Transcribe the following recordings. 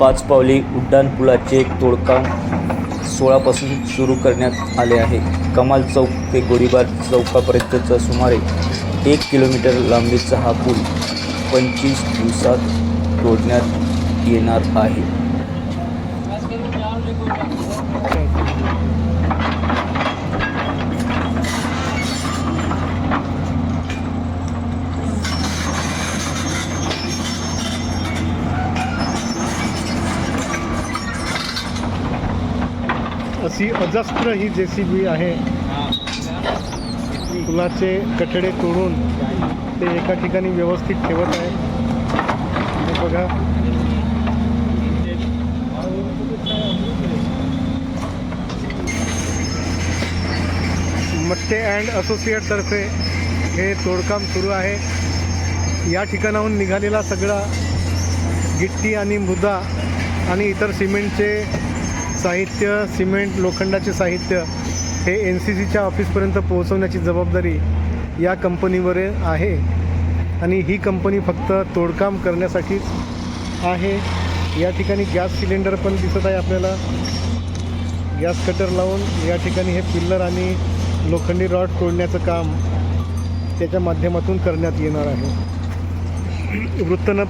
पाच पावली उड्डाणपुलाचे तोडकाम सोळापासून सुरू करण्यात आले आहे. कमाल चौक ते गोरीबार चौकापर्यंतचा सुमारे एक किलोमीटर लांबीचा हा पूल पंचवीस दिवसात तोडण्यात येणार आहे अशी अजस्त्र ही जे सी बी आहे. पुलाचे कठडे तोडून ते एका ठिकाणी व्यवस्थित ठेवत आहे. बघा. मट्टे अँड असोसिएटतर्फे हे तोडकाम सुरू आहे. या ठिकाणाहून निघालेला सगळा गिट्टी आणि मृदा आणि इतर सिमेंटचे साहित्य सिमेंट लोखंडाचे साहित्य हे एन सी सीच्या ऑफिसपर्यंत पोहोचवण्याची जबाबदारी या कंपनीवर आहे. आणि ही कंपनी फक्त तोडकाम करण्यासाठीच आहे. या ठिकाणी गॅस सिलेंडर पण दिसत आहे आपल्याला. गॅस कटर लावून या ठिकाणी हे पिल्लर आणि लोखंडी रॉड तोडण्याचं काम त्याच्या माध्यमातून करण्यात येणार आहे. वृत्तन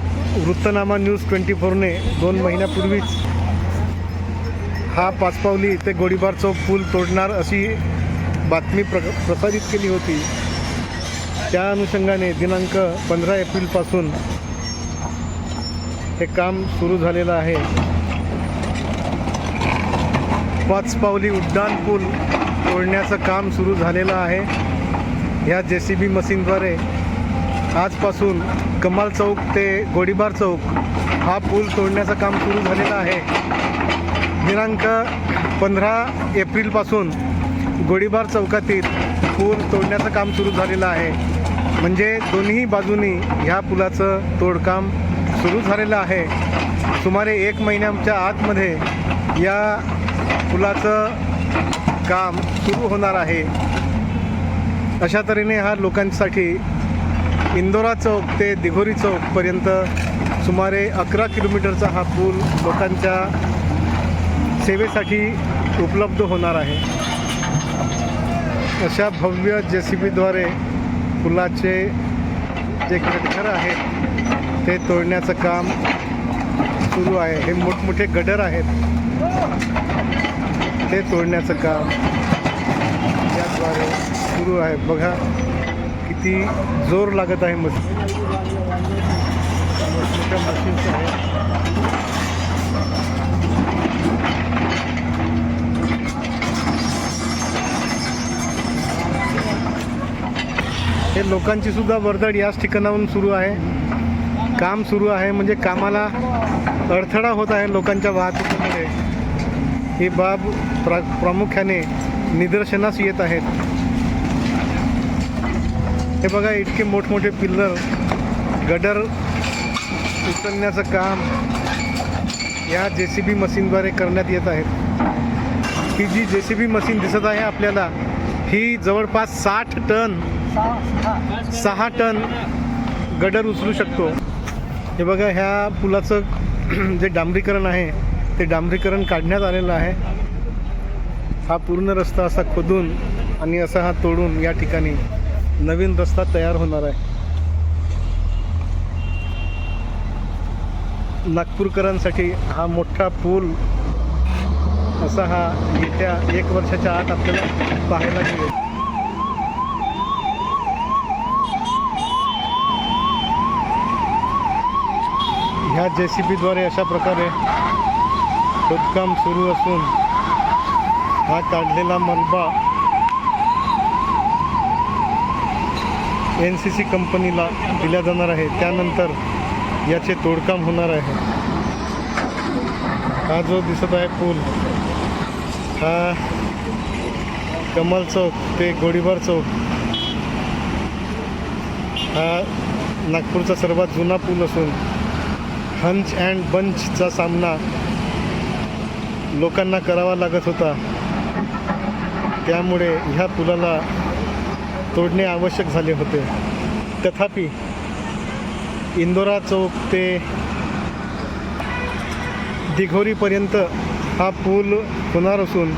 वृत्तनामा न्यूज ट्वेंटी फोरने दोन महिन्यापूर्वीच हा पाचपावली ते गोळीबार चौक पूल तोडणार अशी बातमी प्र प्रसारित केली होती. त्या अनुषंगाने दिनांक पंधरा एप्रिलपासून हे काम सुरू झालेलं आहे. पाचपावली उड्डाण पूल तोडण्याचं काम सुरू झालेलं आहे. ह्या जे सी बी मशीनद्वारे आजपासून कमाल चौक ते गोळीबार चौक हा पूल तोडण्याचं काम सुरू झालेलं आहे. दिनांक पंधरा एप्रिलपासून गोळीबार चौकातील पूल तोडण्याचं काम सुरू झालेलं आहे. म्हणजे दोन्ही बाजूनी ह्या पुलाचं तोडकाम सुरू झालेलं आहे. सुमारे एक महिन्याच्या आतमध्ये या पुलाचं काम सुरू होणार आहे. अशा तऱ्हेने हा लोकांसाठी इंदोरा चौक ते दिघोरी चौकपर्यंत सुमारे अकरा किलोमीटरचा हा पूल लोकांच्या सेवेसाठी उपलब्ध होणार आहे. अशा भव्य जे सी बीद्वारे पुलाचे जे गटघर आहेत ते तोडण्याचं काम सुरू आहे. हे मोठमोठे गडर आहेत. ते तोडण्याचं काम याद्वारे सुरू आहे. बघा किती जोर लागत आहे मस्त. मशीन्स आहेत हे लोकांची सुद्धा वर्दळ याच ठिकाणाहून सुरू आहे. काम सुरू आहे म्हणजे कामाला अडथळा होत आहे लोकांच्या वाहतुकीमुळे ही बाब प्रा प्रामुख्याने निदर्शनास येत आहेत. हे बघा इतके मोठमोठे पिल्लर गडर उचलण्याचं काम या जे सी बी मशीनद्वारे करण्यात येत आहेत ही जी जे सी बी मशीन दिसत आहे आपल्याला ही जवळपास साठ टन सहा टन गडर उचलू शकतो. हे बघा ह्या पुलाचं जे डांबरीकरण आहे ते डांबरीकरण काढण्यात आलेलं आहे. हा पूर्ण रस्ता असा खोदून आणि असा हा तोडून या ठिकाणी नवीन रस्ता तयार होणार आहे. नागपूरकरांसाठी हा मोठा पूल असा हा येत्या एक वर्षाच्या आत आपल्याला पाहायला मिळेल. ह्या जे सी बीद्वारे अशा प्रकारे खोदकाम सुरू असून हा काढलेला मलबा एन सी सी कंपनीला दिल्या जाणार आहे. त्यानंतर याचे तोडकाम होणार आहे. हा जो दिसत आहे पूल हा कमल चौक ते गोळीबार चौक हा नागपूरचा सर्वात जुना पूल असून हंच अँड बंचचा सामना लोकांना करावा लागत होता. त्यामुळे ह्या पुलाला तोडणे आवश्यक झाले होते. तथापि इंदोरा चौक ते दिघोरीपर्यंत हा पूल होणार असून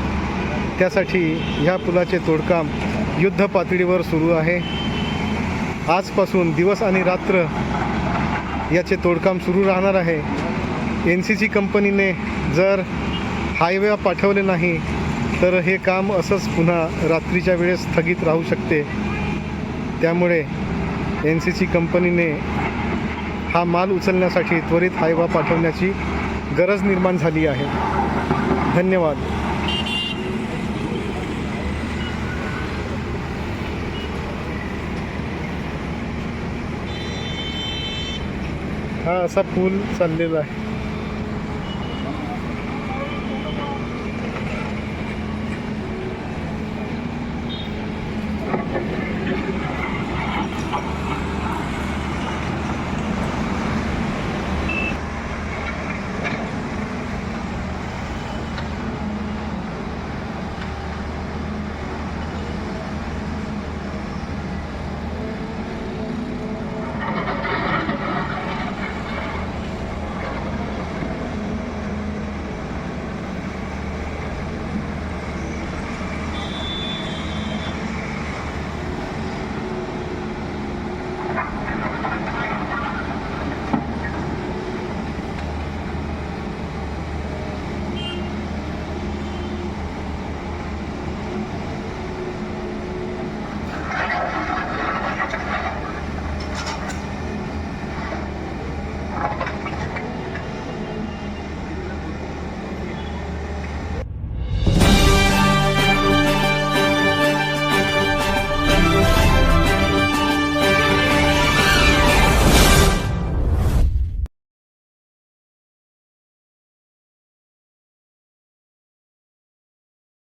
त्यासाठी ह्या पुलाचे तोडकाम युद्ध पातळीवर सुरू आहे. आजपासून दिवस आणि रात्र याचे तोडकाम सुरू राहणार आहे. एन सी सी कंपनीने जर हायवे पाठवले नाही तर हे काम असंच पुन्हा रात्रीच्या वेळेस स्थगित राहू शकते. त्यामुळे एन सी सी कंपनीने हा माल उचलण्यासाठी त्वरित हायवा पाठवण्याची गरज निर्माण झाली आहे. धन्यवाद. हा असा पूल चाललेला आहे.